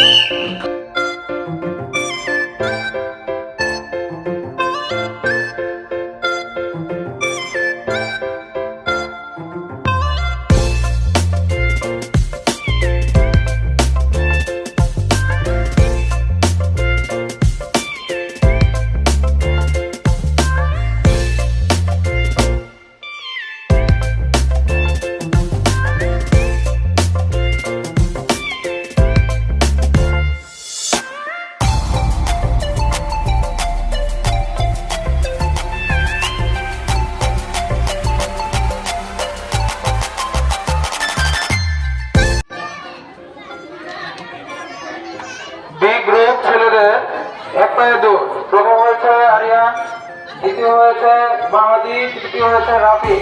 Bye. মুক্তায়দু প্রথম হয়েছে area দ্বিতীয় হয়েছে বাংলাদেশ তৃতীয় হয়েছে রাফি